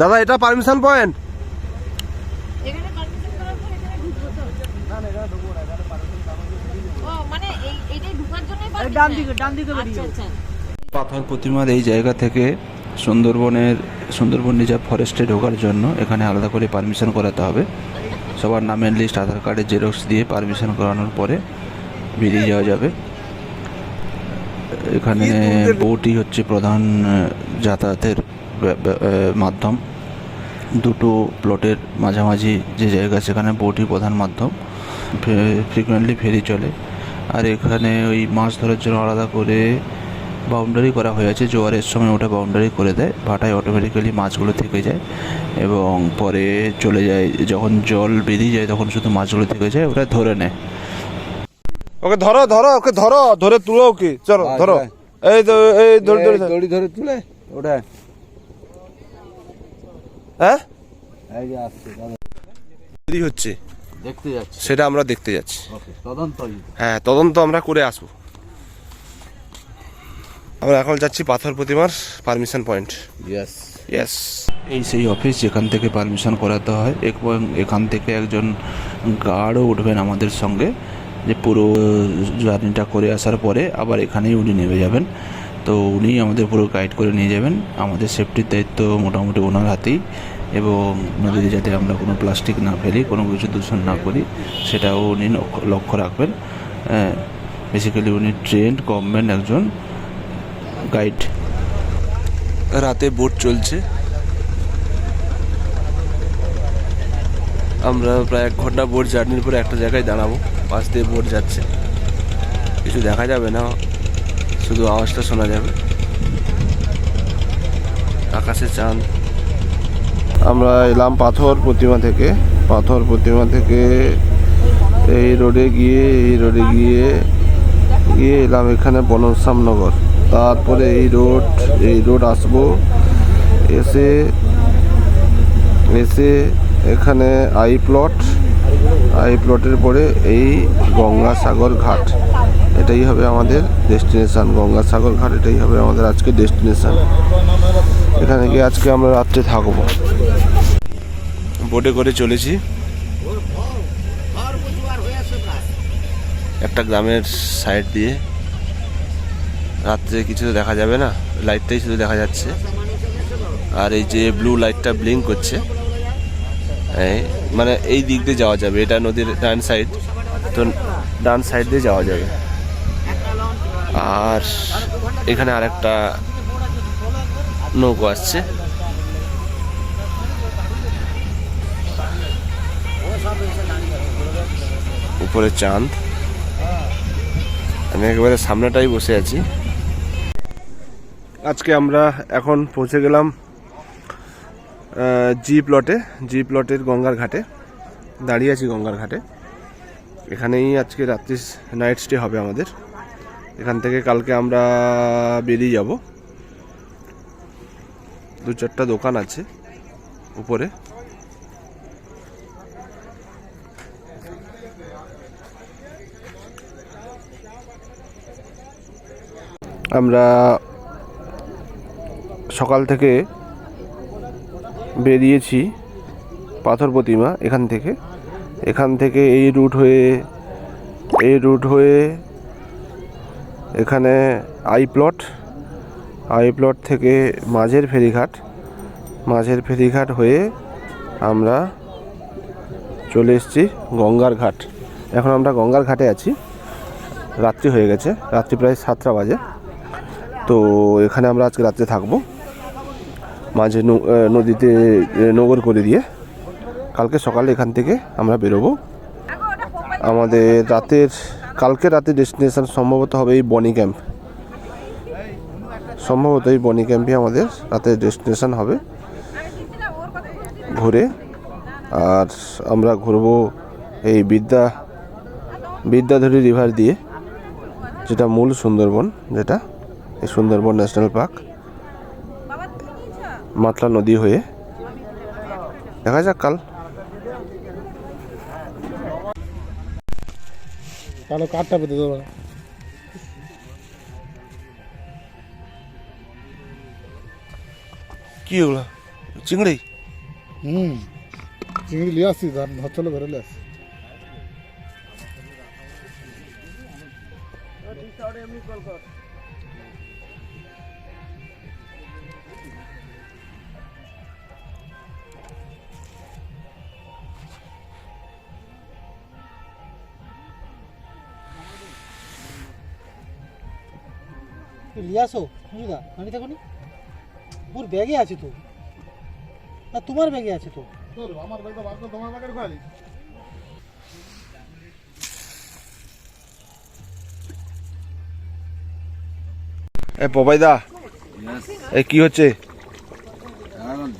দাদা এটা permission point মানে পারমিশন ডান দিকে ডান দিকে আচ্ছা আচ্ছা। পাথর প্রতিমার এই জায়গা থেকে সুন্দরবনের সুন্দরবন রিজার্ভ ফরেস্টে ঢোকার জন্য এখানে আলাদা করে পারমিশন করাতে হবে। সবার নামের লিস্ট আধার কার্ডের জেরক্স দিয়ে পারমিশন করানোর পরে বেরিয়ে যাওয়া যাবে। এখানে বোটই হচ্ছে প্রধান যাতায়াতের মাধ্যম। দুটো প্লটের মাঝামাঝি যে জায়গা সেখানে বোটই প্রধান মাধ্যম। ফ্রিকুয়েন্টলি ফেরি চলে। আর এখানে ওই মাছ ধরার জন্য আলাদা করে বাউন্ডারি করা হয়েছে জোয়ারের সময় ওটা বাউন্ডারি করে দেয়। ভাটায় অটোমেটিক্যালি মাছগুলো থেকে যায় এবং পরে চলে যায়। যখন জল বেরিয়ে যায় তখন শুধু মাছগুলো থেকে যায় ওটা ধরে নেয়। ওকে ধরো ধরো ওকে ধরো। ধরে তুলো ওকে। চলো ধরো। এই তো এই ধরে ধরে ধরে। ধরে তুলে ওটা। হ্যাঁ? দেরি হচ্ছে। দেখতে যাচ্ছে। সেটা আমরা দেখতে যাচ্ছি। তদন্ত হ্যাঁ তদন্ত আমরা করে আসব। আমরা এখন যাচ্ছি পাথর প্রতিমার পারমিশন পয়েন্ট। ইয়েস ইয়েস এই সেই অফিস যেখান থেকে পারমিশন করাতে হয় এবং এখান থেকে একজন গার্ডও উঠবেন আমাদের সঙ্গে যে পুরো জার্নিটা করে আসার পরে আবার এখানেই উনি নেমে যাবেন। তো উনি আমাদের পুরো গাইড করে নিয়ে যাবেন। আমাদের সেফটির দায়িত্ব মোটামুটি ওনার হাতেই এবং নদীতে যাতে আমরা কোনো প্লাস্টিক না ফেলি, কোনো কিছু দূষণ না করি, সেটাও উনি লক্ষ্য- রাখবেন। বেসিক্যালি উনি ট্রেন্ড গভর্নমেন্ট একজন গাইড রাতে বোট চলছে। আমরা প্রায় এক ঘণ্টা বোট জার্নির পরে একটা জায়গায় দাঁড়াবো। পাশ দিয়ে বোট যাচ্ছে। কিছু দেখা যাবে না। শুধু আওয়াজটা শোনা যাবে। আকাশে চাঁদ। আমরা এলাম পাথর প্রতিমা থেকে। পাথর প্রতিমা থেকে এই রোডে গিয়ে, এই রোডে গিয়ে গিয়ে এলাম এখানে বনশ্যামনগর তারপরে এই রোড এই রোড আসব। এসে এসে এখানে আই প্লট। আই প্লটের পরে এই গঙ্গাসাগর ঘাট। এটাই হবে আমাদের ডেস্টিনেশন গঙ্গাসাগর ঘাট, এটাই হবে আমাদের আজকে ডেস্টিনেশান এখানে গিয়ে আজকে আমরা রাত্রে থাকব। বোটে করে চলেছি। একটা গ্রামের সাইড দিয়ে। রাত্রে কিছু দেখা যাবে না লাইটটাই শুধু দেখা যাচ্ছে। আর এই যে ব্লু লাইটটা ব্লিঙ্ক করছে। মানে এই দিক দিয়ে যাওয়া যাবে, এটা নদীর ডান সাইড তো ডান সাইড দিয়ে যাওয়া যাবে। আর এখানে আরেকটা নৌকো আসছে। উপরে চাঁদ। আমি একেবারে সামনেটাই বসে আছি। আজকে আমরা এখন পৌঁছে গেলাম জি প্লটে জি প্লটের গঙ্গার ঘাটে। দাঁড়িয়ে আছি গঙ্গার ঘাটে। এখানেই আজকে রাত্রি নাইট স্টে হবে আমাদের। এখান থেকে কালকে আমরা বেরিয়ে যাব। দু চারটা দোকান আছে উপরে। আমরা সকাল থেকে বেরিয়েছি পাথর প্রতিমা এখান থেকে। এখান থেকে এই রুট হয়ে, এই রুট হয়ে এখানে আই প্লট আই প্লট থেকে মাঝের ফেরিঘাট মাঝের ফেরিঘাট হয়ে আমরা চলে এসেছি গঙ্গার ঘাট। এখন আমরা গঙ্গার ঘাটে আছি। রাত্রি হয়ে গেছে, রাত্রি প্রায় সাতটা বাজে। তো এখানে আমরা আজকে রাত্রে থাকব। মাঝে নদীতে নগর করে দিয়ে কালকে সকালে এখান থেকে আমরা বেরোবো। আমাদের রাতের কালকে রাতে ডেস্টিনেশন সম্ভবত হবে এই বনি ক্যাম্প। সম্ভবত এই বনি ক্যাম্পে আমাদের রাতে ডেস্টিনেশন হবে। ঘুরে আর আমরা ঘুরবো এই বিদ্যা, বিদ্যাধরী রিভার দিয়ে, যেটা মূল সুন্দরবন, যেটা এই সুন্দরবন ন্যাশনাল পার্ক। মাতলা নদী হয়ে। দেখা যাক কাল। তাহলে কাঠটা পেতে দেবো কি ওগুলো? চিংড়ি? হুম চিংড়ি নিয়ে আসছি ধর ধর চলো বেরোলে আসছি নিয়ে আসো বুঝলা আমি দেখো নি ওর ব্যাগে আছে তো। না তোমার ব্যাগে আছে তো। আমার ব্যাগটা বার করে তোমার ব্যাগের খালি এ পপাইদা এ কি হচ্ছে?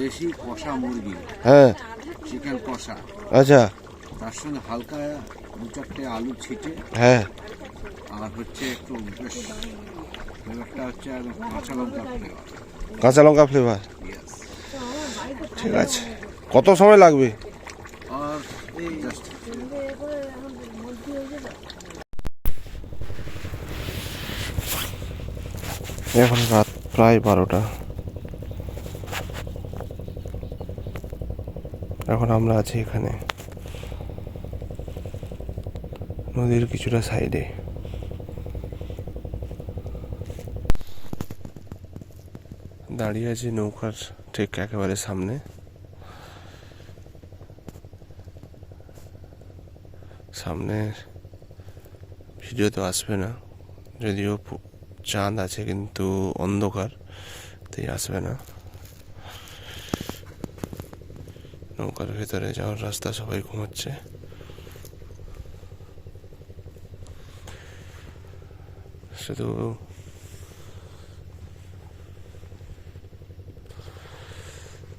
দেশি কষা মুরগি। হ্যাঁ। চিকেন কষা। আচ্ছা। তার সঙ্গে হালকা দু চারটে আলু ছিটে। হ্যাঁ। আর হচ্ছে একটু বেশ ফ্লেভারটা হচ্ছে কাঁচা লঙ্কা ফ্লেভার কাঁচা লঙ্কা ফ্লেভার ঠিক আছে। কত সময় লাগবে? আর এই জাস্ট এখন রাত প্রায় বারোটা। এখন আমরা আছি এখানে। নদীর কিছুটা সাইডে। দাঁড়িয়ে আছি নৌকার ঠিক একেবারে সামনে। সামনে ভিডিও তো আসবে না, যদিও চাঁদ আছে কিন্তু অন্ধকার, তাই আসবে না। নৌকার ভেতরে যাওয়ার রাস্তা সবাই ঘুমাচ্ছে। শুধু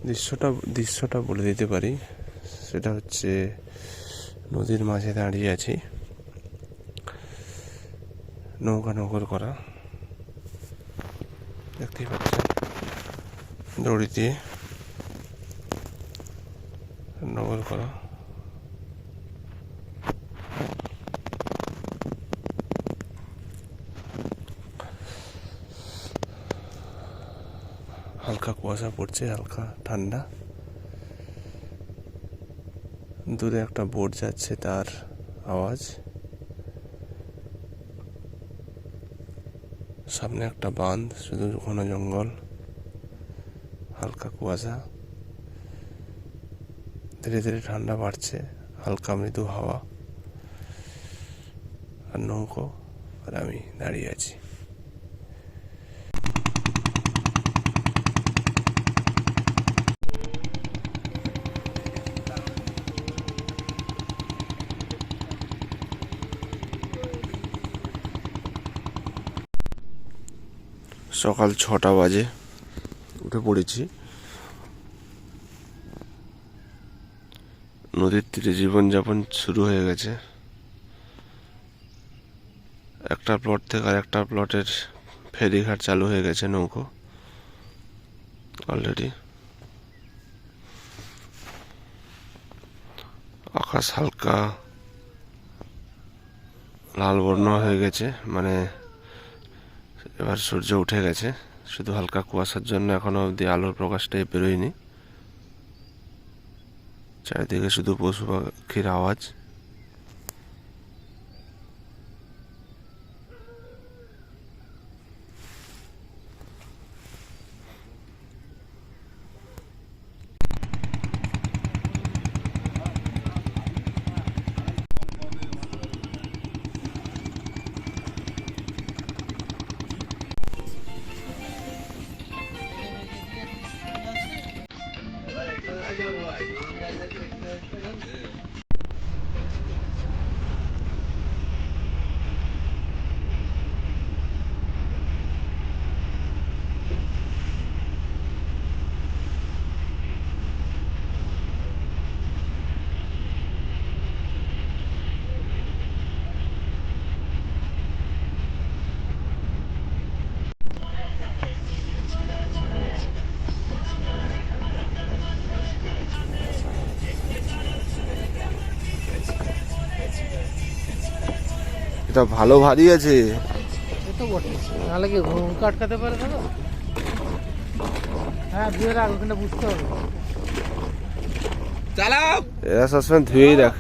দৃশ্যটা দৃশ্যটা বলে দিতে পারি। সেটা হচ্ছে, নদীর মাঝে দাঁড়িয়ে আছি। নৌকা নৌকর করা। দেখতেই পাচ্ছেন দড়ি দিয়ে নগর করা। হালকা কুয়াশা পড়ছে, হালকা ঠান্ডা। দূরে একটা বোট যাচ্ছে তার আওয়াজ। সামনে একটা বাঁধ, শুধু ঘন জঙ্গল, হালকা কুয়াশা। ধীরে ধীরে ঠান্ডা বাড়ছে, হালকা মৃদু হাওয়া। আর নৌকো, আর আমি দাঁড়িয়ে আছি। সকাল ছটা বাজে, উঠে পড়েছি। নদীর তীরে জীবনযাপন শুরু হয়ে গেছে। একটা প্লট থেকে আর একটা প্লটের ফেরিঘাট চালু হয়ে গেছে নৌকো অলরেডি আকাশ হালকা, লাল বর্ণ হয়ে গেছে মানে এবার সূর্য উঠে গেছে। শুধু হালকা কুয়াশার জন্য এখনও অব্দি আলোর প্রকাশটাই বেরোয়নি। চারিদিকে শুধু পশু পাখির আওয়াজ। I know why. এটা ভালো ভারী আছে। তো নাহলে কি ঘুম কাটকাতে পারে দাদা? হ্যাঁ দিয়ে রাখ ওখানটা বুঝতে হবে। চালাও! এরা সবসময় ধুয়েই রাখ।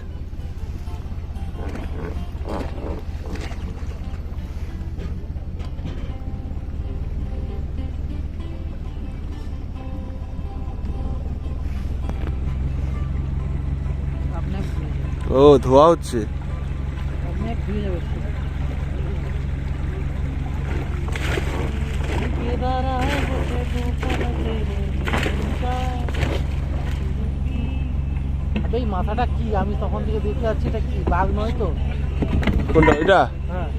ও ধোয়া হচ্ছে। ধুয়ে যাবে। এই মাথাটা কি? আমি তখন থেকে দেখে যাচ্ছি এটা কি বাঘ নয় তো? কোনটা এটা? হ্যাঁ।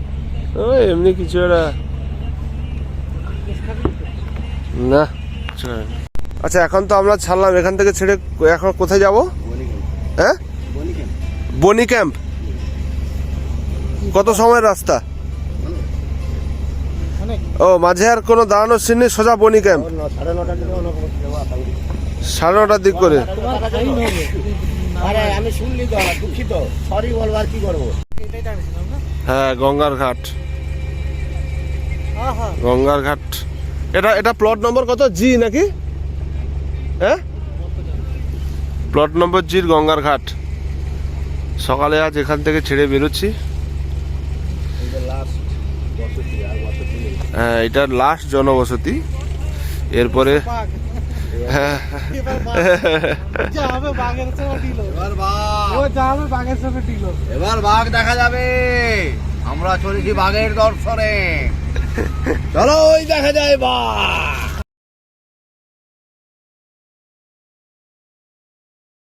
ও এমনি কিছু একটা? না। না। আচ্ছা এখন তো আমরা ছাড়লাম এখান থেকে ছেড়ে এখন কোথায় যাব? হ্যাঁ? বনি ক্যাম্প। কত সময়ের রাস্তা? ও, মাঝে আর কোনো দাঁড়ানোর সিন নেই, সোজা বনি ক্যাম্প সাড়ে নটার দিক করে। হ্যাঁ গঙ্গার ঘাট। গঙ্গার ঘাট। এটা এটা প্লট নম্বর কত? জি নাকি? হ্যাঁ? প্লট নম্বর জির গঙ্গার ঘাট। সকালে আজ এখান থেকে ছেড়ে বেরোচ্ছি হ্যাঁ এটা লাস্ট জনবসতি এরপরে বাঘ হ্যাঁ এবার বাঘ যা হবে বাঘের সঙ্গে ডিল এবার বাঘ ও যা হবে লাস্ট জনবসতি। এরপরে এবার বাঘ দেখা যাবে। আমরা চলেছি বাঘের দর্শনে। চলো ওই দেখা যায় বাঘ।